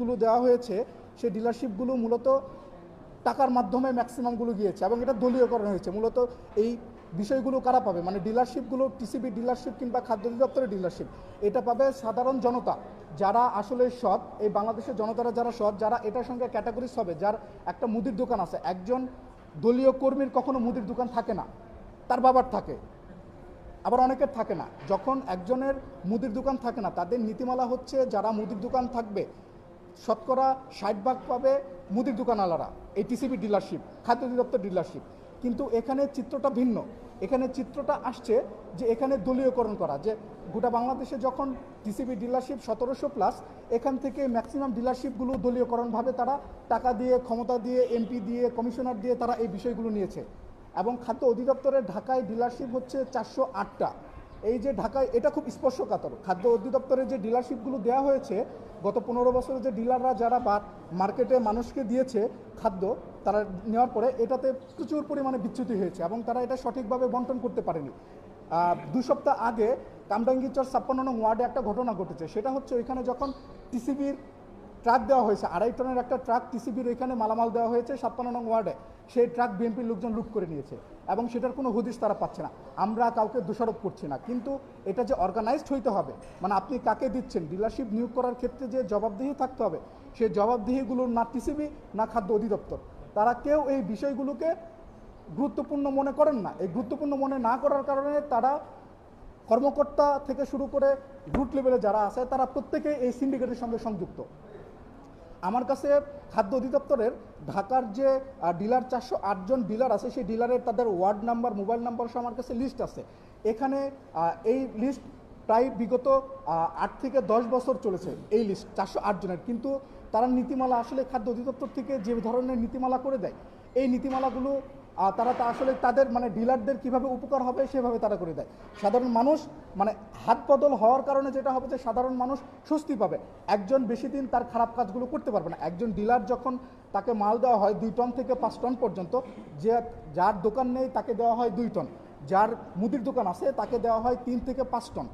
গুলো দেওয়া হয়েছে, সেই ডিলারশিপগুলো মূলত টাকার মাধ্যমে ম্যাক্সিমামগুলো গিয়েছে এবং এটা দলীয়করণ হয়েছে। মূলত এই বিষয়গুলো কারা পাবে? মানে ডিলারশিপগুলো টিসিবি ডিলারশিপ কিংবা খাদ্য অধিদপ্তরের ডিলারশিপ এটা পাবে সাধারণ জনতা। যারা আসলে সৎ, এই বাংলাদেশের জনতারা যারা সৎ, যারা এটার সঙ্গে ক্যাটাগরিজ হবে, যার একটা মুদির দোকান আছে, একজন দলীয় কর্মীর কখনো মুদির দোকান থাকে না, তার বাবার থাকে, আবার অনেকের থাকে না। যখন একজনের মুদির দোকান থাকে না, তাদের নীতিমালা হচ্ছে যারা মুদির দোকান থাকবে শতকরা ষাট ভাগ পাবে মুদির দোকানওয়ালারা, এই টিসিবি ডিলারশিপ, খাদ্য অধিদপ্তর ডিলারশিপ। কিন্তু এখানে চিত্রটা ভিন্ন। এখানে চিত্রটা আসছে যে এখানে দলীয়করণ করা, যে গোটা বাংলাদেশে যখন টিসিবি ডিলারশিপ সতেরোশো প্লাস, এখান থেকে ম্যাক্সিমাম ডিলারশিপগুলো দলীয়করণভাবে তারা টাকা দিয়ে, ক্ষমতা দিয়ে, এমপি দিয়ে, কমিশনার দিয়ে তারা এই বিষয়গুলো নিয়েছে। এবং খাদ্য অধিদপ্তরের ঢাকায় ডিলারশিপ হচ্ছে চারশো আটটা। এই যে ঢাকায়, এটা খুব স্পর্শকাতর। খাদ্য অধিদপ্তরের যে ডিলারশিপগুলো দেওয়া হয়েছে, গত পনেরো বছরে যে ডিলাররা যারা মার্কেটে মানুষকে দিয়েছে খাদ্য, তারা নেওয়ার পরে এটাতে প্রচুর পরিমাণে বিচ্যুতি হয়েছে এবং তারা এটা সঠিকভাবে বন্টন করতে পারেনি। দু সপ্তাহ আগে কামরাঙ্গিচর ছাপ্পান্ন ওয়ার্ডে একটা ঘটনা ঘটেছে। সেটা হচ্ছে ওইখানে যখন টিসিবির ট্রাক দেওয়া হয়েছে। আড়াই টনের একটা ট্রাক টিসিবির ওইখানে মালামাল দেওয়া হয়েছে ছাপ্পান্ন নং ওয়ার্ডে। সেই ট্রাক বিএনপির লোকজন লুট করে নিয়েছে এবং সেটার কোনো হদিস তারা পাচ্ছে না। আমরা কাউকে দোষারোপ করছি না। কিন্তু এটা যে অর্গানাইজড হইতে হবে মানে আপনি কাকে দিচ্ছেন? ডিলারশিপ নিয়োগ করার ক্ষেত্রে যে জবাবদিহি থাকতে হবে সেই জবাবদিহিগুলো না টিসিবি, না খাদ্য অধিদপ্তর। তারা কেউ এই বিষয়গুলোকে গুরুত্বপূর্ণ মনে করেন না। এই গুরুত্বপূর্ণ মনে না করার কারণে তারা কর্মকর্তা থেকে শুরু করে রুট লেভেলে যারা আছে, তারা প্রত্যেকেই এই সিন্ডিকেটের সঙ্গে সংযুক্ত। আমার কাছে খাদ্য অধিদপ্তরের ঢাকার যে ডিলার চারশো আটজন ডিলার আছে, সেই ডিলারের তাদের ওয়ার্ড নাম্বার মোবাইল নাম্বার সহ আমার কাছে লিস্ট আছে। এখানে এই লিস্ট প্রায় বিগত আট থেকে দশ বছর চলেছে এই লিস্ট চারশো আটজনের কিন্তু তারা নীতিমালা আসলে খাদ্য অধিদপ্তর থেকে যে ধরনের নীতিমালা করে দেয়, এই নীতিমালাগুলো তারা তা আসলে তাদের মানে ডিলারদের কীভাবে উপকার হবে সেভাবে তারা করে দেয়। সাধারণ মানুষ মানে হাত বদল হওয়ার কারণে যেটা হবে যে সাধারণ মানুষ স্বস্তি পাবে। একজন বেশি দিন তার খারাপ কাজগুলো করতে পারবে না। একজন ডিলার যখন তাকে মাল দেওয়া হয় দুই টন থেকে পাঁচ টন পর্যন্ত, যে যার দোকান নেই তাকে দেওয়া হয় দুই টন। যার মুদির দোকান আছে তাকে দেওয়া হয় তিন থেকে পাঁচ টন।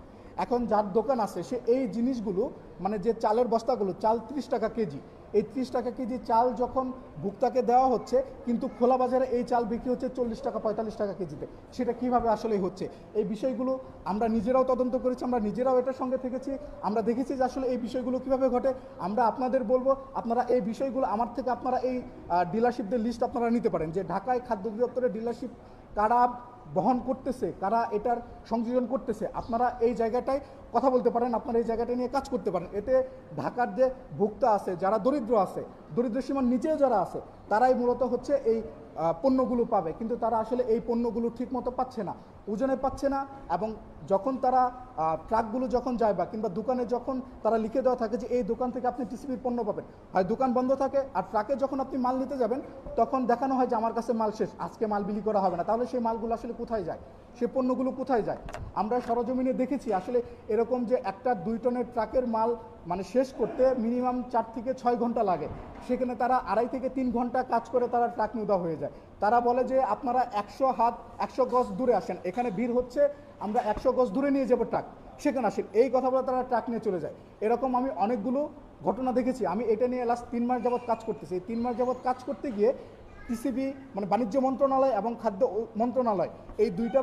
এখন যার দোকান আছে সে এই জিনিসগুলো মানে যে চালের বস্তাগুলো, চাল ত্রিশ টাকা কেজি এই ত্রিশ টাকা কেজি চাল যখন ভুক্তাকে দেওয়া হচ্ছে, কিন্তু খোলা বাজারে এই চাল বিক্রি হচ্ছে চল্লিশ টাকা, পঁয়তাল্লিশ টাকা কেজিতে। সেটা কীভাবে আসলে হচ্ছে? এই বিষয়গুলো আমরা নিজেরাও তদন্ত করেছি, আমরা নিজেরাও এটার সঙ্গে থেকেছি। আমরা দেখেছি যে আসলে এই বিষয়গুলো কীভাবে ঘটে। আমরা আপনাদের বলব, আপনারা এই বিষয়গুলো আমার থেকে আপনারা এই ডিলারশিপদের লিস্ট আপনারা নিতে পারেন যে ঢাকায় খাদ্য অধিদপ্তরের ডিলারশিপ কারা বহন করতেছে, কারা এটার সংযোজন করতেছে, আপনারা এই জায়গাটায় কথা বলতে পারেন, আপনারা এই জায়গাটা নিয়ে কাজ করতে পারেন। এতে ঢাকার যে ভোক্তা আছে, যারা দরিদ্র আছে, দরিদ্র সীমার নিচেও যারা আছে, তারাই মূলত হচ্ছে এই পণ্যগুলো পাবে। কিন্তু তারা আসলে এই পণ্যগুলো ঠিকমতো পাচ্ছে না। ওজনে পাচ্ছে না এবং যখন তারা ট্রাকগুলো যখন যায় বা কিংবা দোকানে যখন তারা লিখে দেওয়া থাকে যে এই দোকান থেকে আপনি টিসিবির পণ্য পাবেন, হয় দোকান বন্ধ থাকে আর ট্রাকে যখন আপনি মাল নিতে যাবেন, তখন দেখানো হয় যে আমার কাছে মাল শেষ, আজকে মাল বিলি করা হবে না। তাহলে সেই মালগুলো আসলে কোথায় যায়? সে পণ্যগুলো কোথায় যায়? আমরা সরজমিনে দেখেছি আসলে এরকম যে একটা দুই টনের ট্রাকের মাল মানে শেষ করতে মিনিমাম চার থেকে ছয় ঘণ্টা লাগে। সেখানে তারা আড়াই থেকে তিন ঘণ্টা কাজ করে তারা ট্রাক নিউদা হয়ে যায়। তারা বলে যে আপনারা একশো হাত, একশো গজ দূরে আসেন। এখানে ভিড় হচ্ছে, আমরা একশো গজ দূরে নিয়ে যাব ট্রাক। সেখানে আসেন এই কথা বলে তারা ট্রাক নিয়ে চলে যায়। এরকম আমি অনেকগুলো ঘটনা দেখেছি। আমি এটা নিয়ে লাস্ট তিন মাস যাবৎ কাজ করতেছি। এই তিন মাস যাবৎ কাজ করতে গিয়ে টিসিবি মানে বাণিজ্য মন্ত্রণালয় এবং খাদ্য মন্ত্রণালয় এই দুইটা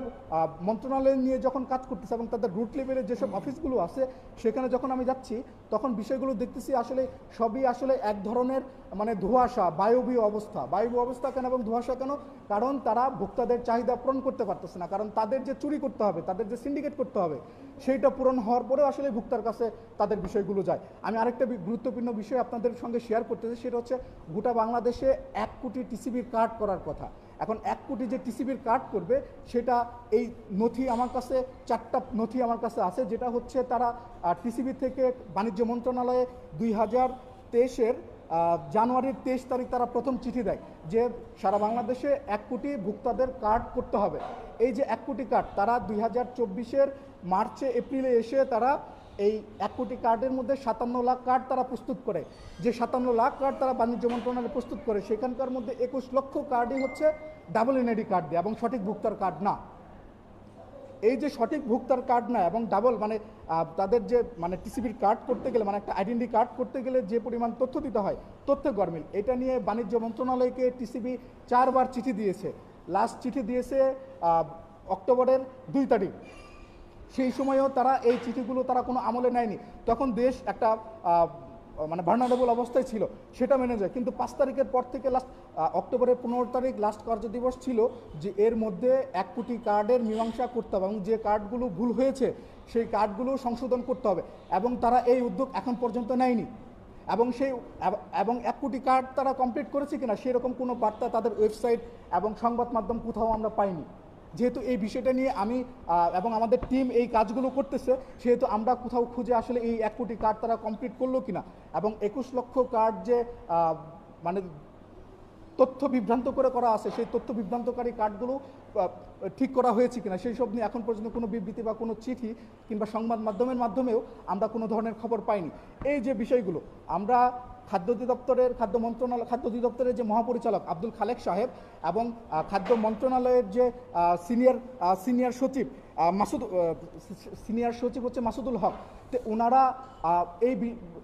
মন্ত্রণালয় নিয়ে যখন কাজ করতেছে এবং তাদের রুট লেভেলের যেসব অফিসগুলো আছে, সেখানে যখন আমি যাচ্ছি, তখন বিষয়গুলো দেখতেছি আসলে সবই আসলে এক ধরনের মানে ধোঁয়াশা, বায়বীয় অবস্থা। বায়বীয় অবস্থা কেন এবং ধোঁয়াশা কেন? কারণ তারা ভোক্তাদের চাহিদা পূরণ করতে পারতেছে না। কারণ তাদের যে চুরি করতে হবে, তাদের যে সিন্ডিকেট করতে হবে, সেইটা পূরণ হওয়ার পরেও আসলে ভোক্তার কাছে তাদের বিষয়গুলো যায়। আমি আরেকটা গুরুত্বপূর্ণ বিষয় আপনাদের সঙ্গে শেয়ার করতেছি সেটা হচ্ছে গোটা বাংলাদেশে এক কোটি টিসিবির কার্ড করার কথা। এখন এক কোটি যে টিসিবির কার্ড করবে, সেটা এই নথি আমার কাছে, চারটা নথি আমার কাছে আছে, যেটা হচ্ছে তারা টিসিবি থেকে বাণিজ্য মন্ত্রণালয়ে দুই হাজার তেইশের জানুয়ারির তেইশ তারিখ তারা প্রথম চিঠি দেয় যে সারা বাংলাদেশে এক কোটি ভোক্তাদের কার্ড করতে হবে। এই যে এক কোটি কার্ড তারা দুই হাজার চব্বিশের মার্চে, এপ্রিলে এসে তারা এই এক কোটি কার্ডের মধ্যে সাতান্ন লাখ কার্ড তারা প্রস্তুত করে। যে সাতান্ন লাখ কার্ড তারা বাণিজ্য মন্ত্রণালয়ে প্রস্তুত করে, সেখানকার মধ্যে একুশ লক্ষ কার্ডই হচ্ছে ডাবল এনআইডি কার্ড দেয় এবং সঠিক ভোক্তার কার্ড না। এই যে সঠিক ভোক্তার কার্ড না এবং ডাবল মানে তাদের যে মানে টিসিবির কার্ড করতে গেলে মানে একটা আইডেন্টি কার্ড করতে গেলে যে পরিমাণ তথ্য দিতে হয়, তথ্য গরমিল। এটা নিয়ে বাণিজ্য মন্ত্রণালয়কে টিসিবি চারবার চিঠি দিয়েছে। লাস্ট চিঠি দিয়েছে অক্টোবরের দুই তারিখ। সেই সময়েও তারা এই চিঠিগুলো তারা কোনো আমলে নেয়নি। তখন দেশ একটা মানে ভার্নারেবল অবস্থায় ছিল, সেটা মেনে যায়। কিন্তু পাঁচ তারিখের পর থেকে লাস্ট অক্টোবরের পনেরো তারিখ লাস্ট কার্য দিবস ছিল যে এর মধ্যে এক কোটি কার্ডের মীমাংসা করতে হবে এবং যে কার্ডগুলো ভুল হয়েছে, সেই কার্ডগুলো সংশোধন করতে হবে এবং তারা এই উদ্যোগ এখন পর্যন্ত নেয়নি। এবং সেই, এবং এক কোটি কার্ড তারা কমপ্লিট করেছে কিনা, সেরকম কোনো বার্তা তাদের ওয়েবসাইট এবং সংবাদ মাধ্যম কোথাও আমরা পাইনি। যেহেতু এই বিষয়টা নিয়ে আমি এবং আমাদের টিম এই কাজগুলো করতেছে, সেহেতু আমরা কোথাও খুঁজে আসলে এই এক কোটি কার্ড তারা কমপ্লিট করল কিনা। এবং একুশ লক্ষ কার্ড যে মানে তথ্য বিভ্রান্ত করে করা আছে, সেই তথ্য বিভ্রান্তকারী কার্ডগুলো ঠিক করা হয়েছে কিনা, সেই সব নিয়ে এখন পর্যন্ত কোনো বিবৃতি বা কোনো চিঠি কিংবা সংবাদ মাধ্যমের মাধ্যমেও আমরা কোনো ধরনের খবর পাইনি। এই যে বিষয়গুলো, আমরা খাদ্য অধিদপ্তরের, খাদ্য মন্ত্রণালয়, খাদ্য অধিদপ্তরের যে মহাপরিচালক আব্দুল খালেক সাহেব এবং খাদ্য মন্ত্রণালয়ের যে সিনিয়র সিনিয়র সচিব মাসুদ সিনিয়র সচিব হচ্ছে মাসুদুল হক। তো ওনারা এই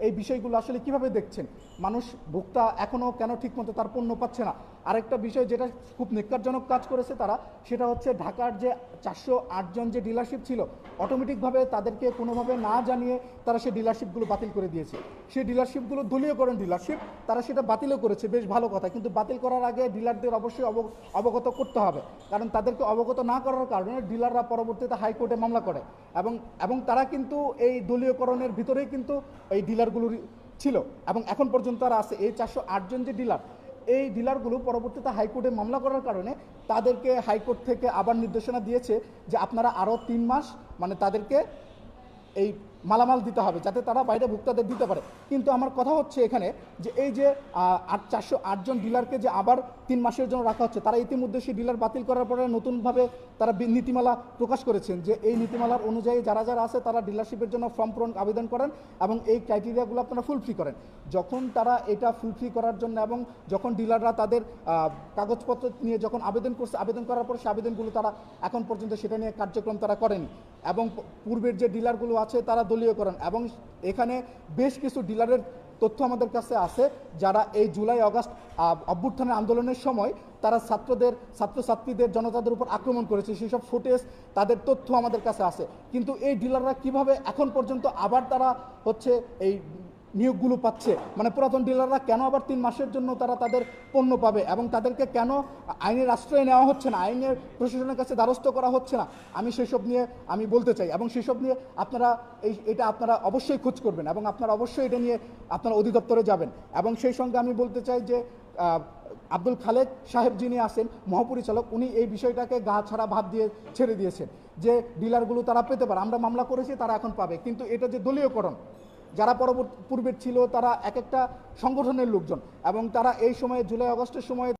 এই বিষয়গুলো আসলে কীভাবে দেখছেন? মানুষ ভোক্তা এখনও কেন ঠিকমতো তার পণ্য পাচ্ছে না? আরেকটা বিষয় যেটা খুব নিকারজনক কাজ করেছে তারা, সেটা হচ্ছে ঢাকার যে চারশো আটজন যে ডিলারশিপ ছিল অটোমেটিকভাবে তাদেরকে কোনোভাবে না জানিয়ে তারা সেই ডিলারশিপগুলো বাতিল করে দিয়েছে। সেই ডিলারশিপগুলো দলীয়করণ ডিলারশিপ তারা সেটা বাতিলও করেছে, বেশ ভালো কথা। কিন্তু বাতিল করার আগে ডিলারদের অবশ্যই অব- অবগত করতে হবে। কারণ তাদেরকে অবগত না করার কারণে ডিলাররা পরবর্তীতে হাইকোর্টে মামলা করে। এবং এবং তারা কিন্তু এই দলীয়করণের ভিতরেই কিন্তু এই ডিলারগুলো ছিল। এবং এখন পর্যন্ত তারা আছে। এই চারশো আটজন যে ডিলার এই ডিলারগুলো পরবর্তীতে হাইকোর্টে মামলা করার কারণে তাদেরকে হাইকোর্ট থেকে আবার নির্দেশনা দিয়েছে যে আপনারা আরও তিন মাস মানে তাদেরকে এই মালামাল দিতে হবে যাতে তারা বাইরে ভোক্তাদের দিতে পারে। কিন্তু আমার কথা হচ্ছে এখানে যে এই যে আট, চারশো আটজন ডিলারকে যে আবার তিন মাসের জন্য রাখা হচ্ছে, তারা ইতিমধ্যে সেই ডিলার বাতিল করার পরে নতুনভাবে তারা নীতিমালা প্রকাশ করেছেন যে এই নীতিমালার অনুযায়ী যারা যারা আছে তারা ডিলারশিপের জন্য ফর্ম পূরণ আবেদন করেন এবং এই ক্রাইটেরিয়াগুলো আপনারা ফুলফিল করেন। যখন তারা এটা ফুলফিল করার জন্য এবং যখন ডিলাররা তাদের কাগজপত্র নিয়ে যখন আবেদন করছে, আবেদন করার পর সে আবেদনগুলো তারা এখন পর্যন্ত সেটা নিয়ে কার্যক্রম তারা করেনি। এবং পূর্বের যে ডিলারগুলো আছে তারা দলীয়করণ এবং এখানে বেশ কিছু ডিলারের তথ্য আমাদের কাছে আছে যারা এই জুলাই অগাস্ট অভ্যুত্থানের আন্দোলনের সময় তারা ছাত্রদের, ছাত্রছাত্রীদের, জনতাদের উপর আক্রমণ করেছে, সেসব ফুটেজ তাদের তথ্য আমাদের কাছে আছে। কিন্তু এই ডিলাররা কীভাবে এখন পর্যন্ত আবার তারা হচ্ছে এই নিয়োগগুলো পাচ্ছে। মানে পুরাতন ডিলাররা কেন আবার তিন মাসের জন্য তারা তাদের পণ্য পাবে এবং তাদেরকে কেন আইনের আশ্রয় নেওয়া হচ্ছে না? আইনের প্রশাসনের কাছে দ্বারস্থ করা হচ্ছে না। আমি সেসব নিয়ে আমি বলতে চাই এবং সেসব নিয়ে আপনারা এই, এটা আপনারা অবশ্যই খোঁজ করবেন এবং আপনারা অবশ্যই এটা নিয়ে আপনারা অধিদপ্তরে যাবেন। এবং সেই সঙ্গে আমি বলতে চাই যে আব্দুল খালেক সাহেব যিনি আছেন, মহাপরিচালক, উনি এই বিষয়টাকে গা ছাড়া ভাব দিয়ে ছেড়ে দিয়েছেন যে ডিলারগুলো তারা পেতে পারে। আমরা মামলা করেছি, তারা এখন পাবে। কিন্তু এটা যে দলীয়করণ যারা পরবর্তী পূর্বের ছিল, তারা এক একটা সংগঠনের লোকজন এবং তারা এই সময়ে জুলাই আগস্টের সময়ে